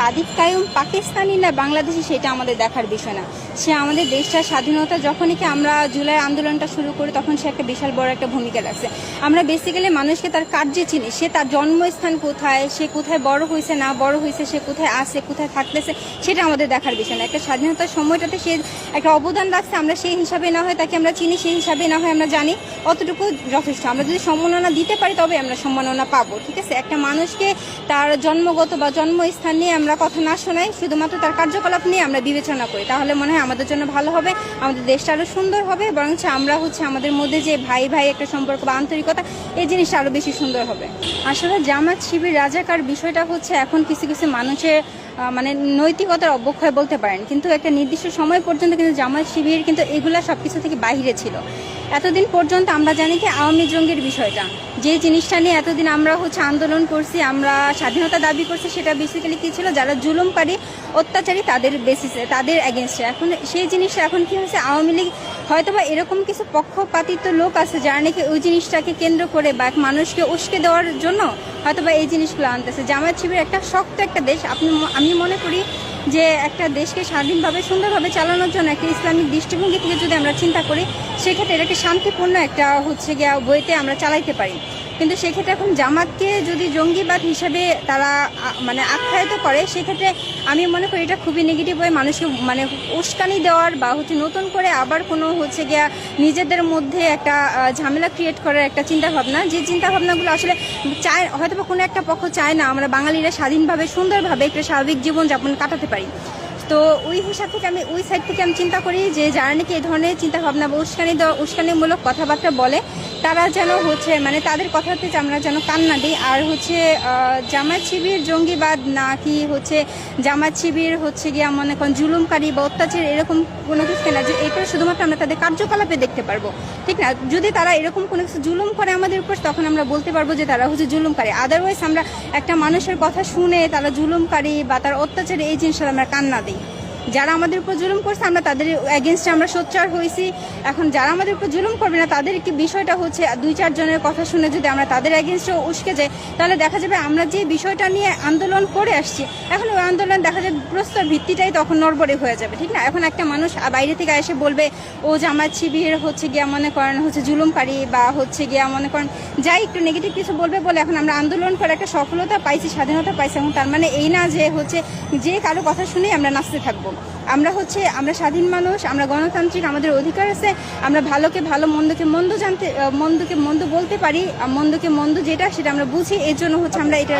সাদিক কায়ুম পাকিস্তানি না বাংলাদেশি সেটা আমাদের দেখার বিষয় না। সে আমাদের দেশটার স্বাধীনতা যখনই কি আমরা জুলাই আন্দোলনটা শুরু করি, তখন সে একটা বিশাল বড় একটা ভূমিকা রাখছে। আমরা বেসিক্যালি মানুষকে তার কার্যে চিনি। সে তার জন্মস্থান কোথায়, সে কোথায় বড় হয়েছে, না বড় হয়েছে, সে কোথায় আছে, কোথায় থাকতেছে, সেটা আমাদের দেখার বিষয় না। একটা স্বাধীনতার সময়টাতে সে একটা অবদান রাখছে, আমরা সেই হিসাবে না হয় তাকে আমরা চিনি, সেই হিসাবে না হয় আমরা জানি, অতটুকু যথেষ্ট। আমরা যদি সম্মাননা দিতে পারি তবে আমরা সম্মাননা পাবো, ঠিক আছে? একটা মানুষকে তার জন্মগত বা জন্মস্থান নিয়ে আমরা কথা না শোনাই, শুধুমাত্র তার কার্যকলাপ নিয়ে আমরা বিবেচনা করি। তাহলে মনে হয় আমাদের জন্য ভালো হবে, আমাদের দেশটা আরও সুন্দর হবে বরং আমরা হচ্ছে আমাদের মধ্যে যে ভাই ভাই একটা সম্পর্ক বা আন্তরিকতা, এই জিনিসটা আরও বেশি সুন্দর হবে। আসলে জামাত শিবির রাজাকার বিষয়টা হচ্ছে এখন কিছু কিছু মানুষের মানে নৈতিকতার অবক্ষয় বলতে পারেন। কিন্তু একটা নির্দিষ্ট সময় পর্যন্ত কিন্তু জামাত শিবির কিন্তু এগুলা সবকিছু থেকে বাইরে ছিল। এতদিন পর্যন্ত আমরা জানি কি আওয়ামী জঙ্গির বিষয়টা। যে জিনিসটা নিয়ে এতদিন আমরা হচ্ছে আন্দোলন করছি, আমরা স্বাধীনতা দাবি করছি, সেটা বেসিক্যালি কী ছিল? যারা জুলুমকারী অত্যাচারী তাদের বেসিসে তাদের এগেনস্টে এখন সেই জিনিসটা এখন কি হয়েছে? আওয়ামী লীগ হয়তোবা এরকম কিছু পক্ষপাতিত লোক আছে, যারা নাকি ওই জিনিসটাকে কেন্দ্র করে বা মানুষকে উস্কে দেওয়ার জন্য হয়তোবা এই জিনিসগুলো আনতেছে। জামায়াত শিবির একটা শক্ত একটা দেশ। আপনি আমি মনে করি যে একটা দেশকে স্বাধীনভাবে, সুন্দরভাবে চালানোর জন্য একটা ইসলামিক দৃষ্টিভঙ্গি থেকে যদি আমরা চিন্তা করি, সেক্ষেত্রে এটাকে শান্তিপূর্ণ একটা, হচ্ছে গিয়া বইতে আমরা চালাইতে পারি। কিন্তু সেক্ষেত্রে এখন জামাতকে যদি জঙ্গিবাদ হিসেবে তারা মানে আখ্যায়িত করে, সেক্ষেত্রে আমি মনে করি এটা খুবই নেগেটিভ হয়ে মানুষকে মানে উস্কানি দেওয়ার বা হচ্ছে নতুন করে আবার কোনো হচ্ছে গিয়া নিজেদের মধ্যে একটা ঝামেলা ক্রিয়েট করার একটা চিন্তা ভাবনা যে চিন্তা ভাবনাগুলো আসলে চায় হয়তো বা কোনো একটা পক্ষ চায় না, আমরা বাঙালিরা স্বাধীনভাবে, সুন্দরভাবে একটা স্বাভাবিক জীবনযাপন কাটাতে পারি। তো ওই হিসাব থেকে আমি, ওই সাইড থেকে আমি চিন্তা করি যে যারা নাকি এই ধরনের চিন্তাভাবনা বা উস্কানি দেওয়া, উস্কানিমূলক কথাবার্তা বলে তারা যেন হচ্ছে মানে তাদের কথাতে আমরা যেন কান না দিই। আর হচ্ছে জামাত শিবির জঙ্গিবাদ নাকি হচ্ছে জামাত শিবির হচ্ছে গিয়ে মনে করেন জুলুমকারী বা অত্যাচার এরকম কোনো কিছু না, যে এটা শুধুমাত্র আমরা তাদের কার্যকলাপে দেখতে পারব। ঠিক না? যদি তারা এরকম কোনো কিছু জুলুম করে আমাদের উপর, তখন আমরা বলতে পারব যে তারা হচ্ছে জুলুমকারী। আদারওয়াইজ আমরা একটা মানুষের কথা শুনে তারা জুলুমকারী বা তার অত্যাচারে এই জিনিসটা আমরা কান না দিই। যারা আমাদের উপর জুলুম করছে, আমরা তাদের এগেনস্টে আমরা সোচ্চার হয়েছি। এখন যারা আমাদের উপর জুলুম করবে না, তাদের কি বিষয়টা হচ্ছে, দুই চারজনের কথা শুনে যদি আমরা তাদের এগেনস্টে উস্কে যাই, তাহলে দেখা যাবে আমরা যে বিষয়টা নিয়ে আন্দোলন করে আসছি, এখন ওই আন্দোলন দেখা যাবে প্রস্তর ভিত্তিটাই তখন নড়বড়ে হয়ে যাবে, ঠিক না? এখন একটা মানুষ বাইরে থেকে এসে বলবে, ও জামাত শিবির হচ্ছে গিয়া মনে করেন হচ্ছে জুলুমকারী বা হচ্ছে গিয়া মনে করেন যাই একটু নেগেটিভ কিছু বলবে বলে এখন আমরা আন্দোলন করে একটা সফলতা পাইছি, স্বাধীনতা পাইছি, এবং তার মানে এই না যে হচ্ছে যে কারও কথা শুনেই আমরা নাচতে থাকব। আমরা হচ্ছে, আমরা স্বাধীন মানুষ, আমরা গণতান্ত্রিক, আমাদের অধিকার আছে, আমরা ভালোকে ভালো, মন্দকে মন্দ জানতে মন্দকে মন্দ বলতে পারি মন্দকে মন্দ যেটা, সেটা আমরা বুঝি, এর জন্য হচ্ছে আমরা এটা